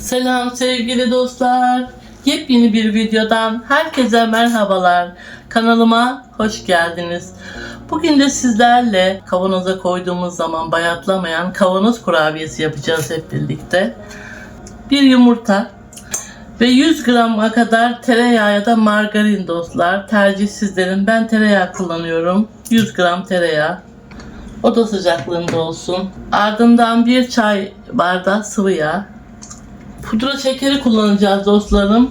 Selam sevgili dostlar. Yepyeni bir videodan herkese merhabalar. Kanalıma hoş geldiniz. Bugün de sizlerle kavanoza koyduğumuz zaman bayatlamayan kavanoz kurabiyesi yapacağız hep birlikte. Bir yumurta ve 100 grama kadar tereyağı ya da margarin dostlar. Tercih sizlerin. Ben tereyağı kullanıyorum. 100 gram tereyağı. Oda sıcaklığında olsun. Ardından bir çay bardağı sıvı yağ. Pudra şekeri kullanacağız dostlarım.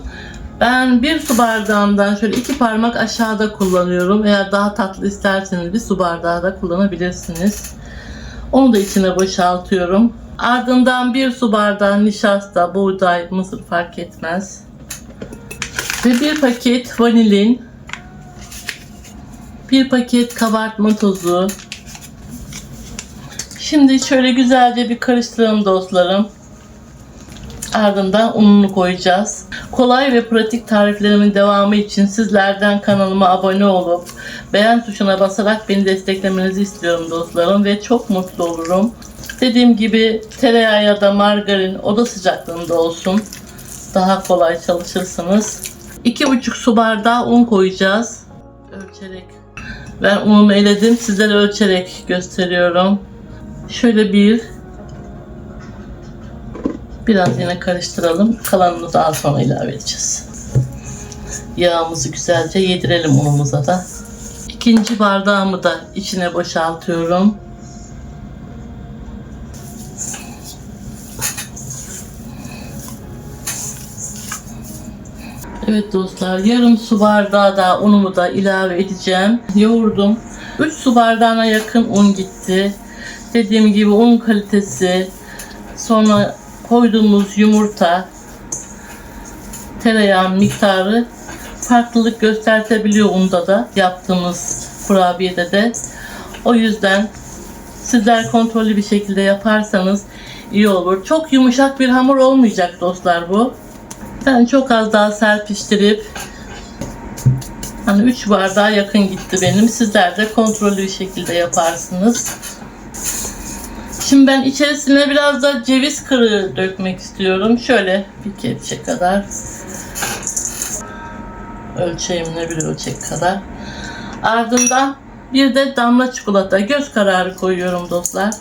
Ben bir su bardağından şöyle iki parmak aşağıda kullanıyorum. Eğer daha tatlı isterseniz bir su bardağı da kullanabilirsiniz. Onu da içine boşaltıyorum. Ardından bir su bardağı nişasta, buğday, mısır fark etmez. Ve bir paket vanilin. Bir paket kabartma tozu. Şimdi şöyle güzelce bir karıştıralım dostlarım. Ardından ununu koyacağız. Kolay ve pratik tariflerimin devamı için sizlerden kanalıma abone olup beğen tuşuna basarak beni desteklemenizi istiyorum dostlarım ve çok mutlu olurum. Dediğim gibi tereyağı ya da margarin oda sıcaklığında olsun. Daha kolay çalışırsınız. 2,5 su bardağı un koyacağız. Ölçerek. Ben unumu eledim. Sizlere ölçerek gösteriyorum. Şöyle bir Biraz yine karıştıralım. Kalanını daha sonra ilave edeceğiz. Yağımızı güzelce yedirelim unumuza da. İkinci bardağımı da içine boşaltıyorum. Evet dostlar yarım su bardağı da unumu da ilave edeceğim. Yoğurdum. 3 su bardağına yakın un gitti. Dediğim gibi un kalitesi, sonra koyduğumuz yumurta, tereyağı miktarı farklılık göstertebiliyor unda da yaptığımız kurabiyede de. O yüzden sizler kontrollü bir şekilde yaparsanız iyi olur. Çok yumuşak bir hamur olmayacak dostlar bu. Ben çok az daha serpiştirip hani 3 bardağa yakın gitti benim. Sizler de kontrollü bir şekilde yaparsınız. Şimdi ben içerisine biraz da ceviz kırığı dökmek istiyorum. Şöyle bir kepçe kadar. Ölçeğimle bir ölçek kadar. Ardından bir de damla çikolata göz kararı koyuyorum dostlar.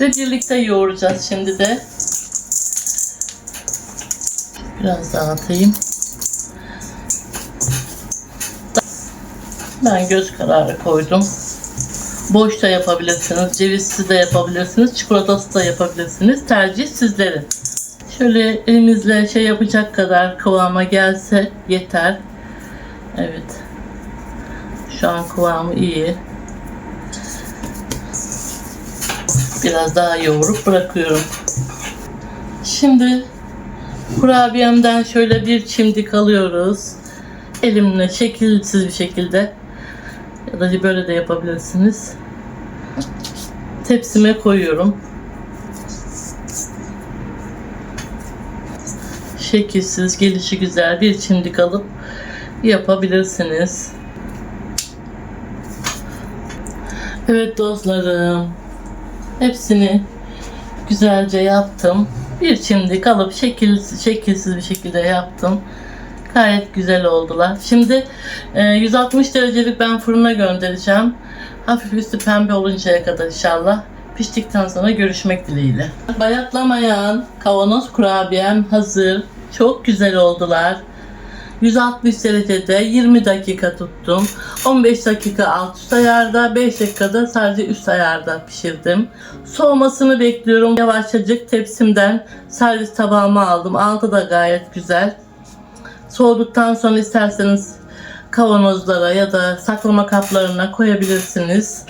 Ve birlikte yoğuracağız şimdi de. Biraz daha atayım. Ben göz kararı koydum. Boş da yapabilirsiniz, cevizsiz de yapabilirsiniz, çikolatası da yapabilirsiniz. Tercih sizlerin. Şöyle elimizle şey yapacak kadar kıvama gelse yeter. Evet. Şu an kıvamı iyi. Biraz daha yoğurup bırakıyorum. Şimdi kurabiyemden şöyle bir çimdik alıyoruz. Elimle şekilsiz bir şekilde ya da böyle de yapabilirsiniz. Tepsime koyuyorum. Şekilsiz, gelişi güzel bir çimdik alıp yapabilirsiniz. Evet dostlarım. Hepsini güzelce yaptım. Bir çimdik alıp şekilsiz, şekilsiz bir şekilde yaptım. Gayet güzel oldular. Şimdi e, 160 derecelik ben fırına göndereceğim. Hafif üstü pembe oluncaya kadar inşallah. Piştikten sonra görüşmek dileğiyle. Bayatlamayan kavanoz kurabiyem hazır. Çok güzel oldular. 160 derecede 20 dakika tuttum. 15 dakika alt üst ayarda, 5 dakikada sadece üst ayarda pişirdim. Soğumasını bekliyorum. Yavaşçacık tepsimden servis tabağıma aldım. Altı da gayet güzel. Soğuduktan sonra isterseniz kavanozlara ya da saklama kaplarına koyabilirsiniz.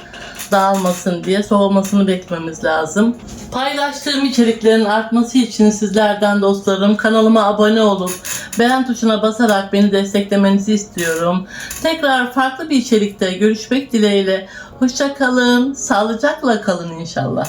Dağılmasın diye soğumasını beklememiz lazım. Paylaştığım içeriklerin artması için sizlerden dostlarım kanalıma abone olup beğen tuşuna basarak beni desteklemenizi istiyorum. Tekrar farklı bir içerikte görüşmek dileğiyle. Hoşça kalın, sağlıcakla kalın inşallah.